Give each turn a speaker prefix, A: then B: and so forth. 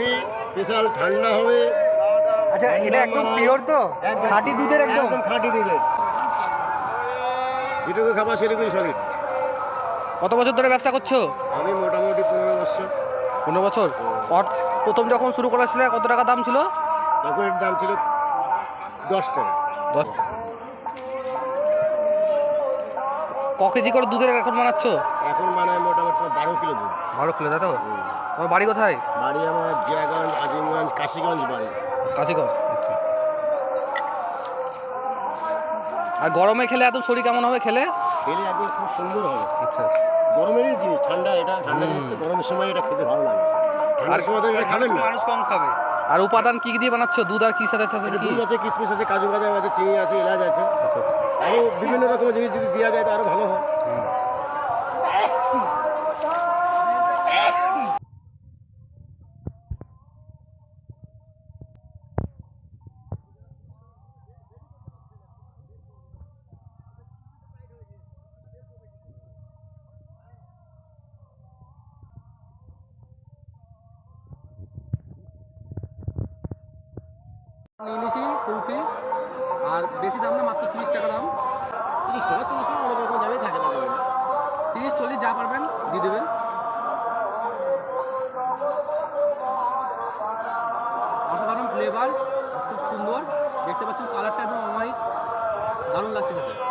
A: Coffee special ঠান্ডা হবে।
B: আচ্ছা এটা একদম পিওর তো? খাঁটি দুধের একদম?
A: একদম খাঁটি দুধের। যেটুকু খাবার সেটুকুই সলিড
C: কত বছর ধরে ব্যবসা করছ?
A: আমি মোটামুটি পনেরো বছর।
C: পনেরো বছর? প্রথম যখন শুরু করেছিলে কত টাকা দাম ছিল?
A: তখন দাম ছিল দশ টাকা।
C: দশ ক কেজি করে দুধের এখন বানাচ্ছ?
A: এখন মানে মোটামুটি বারো কিলো দুধ।
C: ভালো খুলে তাই তো? তোমার বাড়ি কোথায়?
A: বাড়ি আমার জিয়াগঞ্জ আজিমগঞ্জ কাশিগঞ্জ বাড়ি।
C: কাশিগঞ্জ আচ্ছা। আর গরমে খেলে এত শরীর কেমন হবে খেলে?
A: খেলে একদম খুব সুন্দর হবে।
C: আচ্ছা।
A: গরমেরই জিনিস ঠান্ডা এটা ঠান্ডা জিনিস তো গরমের সময় এটা খেতে ভালো লাগে।
C: আর-
A: সময় তো এটা খাবেন না।
B: মানুষ কম খাবে।
C: আর উপাদান কি কি দিয়ে বানাচ্ছো? দুধ আর কি সাথে সাথে কি?
A: দুধ আছে কিশমিশ আছে কাজু বাদাম আছে চিনি আছে এলাচ আছে।
C: আচ্ছা আচ্ছা।
A: আরও বিভিন্ন রকমের জিনিস যদি দেওয়া যায় তো আরও ভালো হয়।
C: নিয়েছি কুলফি আর বেশি দাম না মাত্র তিরিশ টাকা দাম।
A: তিরিশ টাকা চল্লিশ টাকা অনেক রকম দামে থাকে না
C: তিরিশ চল্লিশ যা পারবেন দিয়ে দেবেন। অসাধারণ ফ্লেভার খুব সুন্দর। দেখতে পাচ্ছেন কালারটা একদম অমায়িক দারুণ লাগছে খেতে।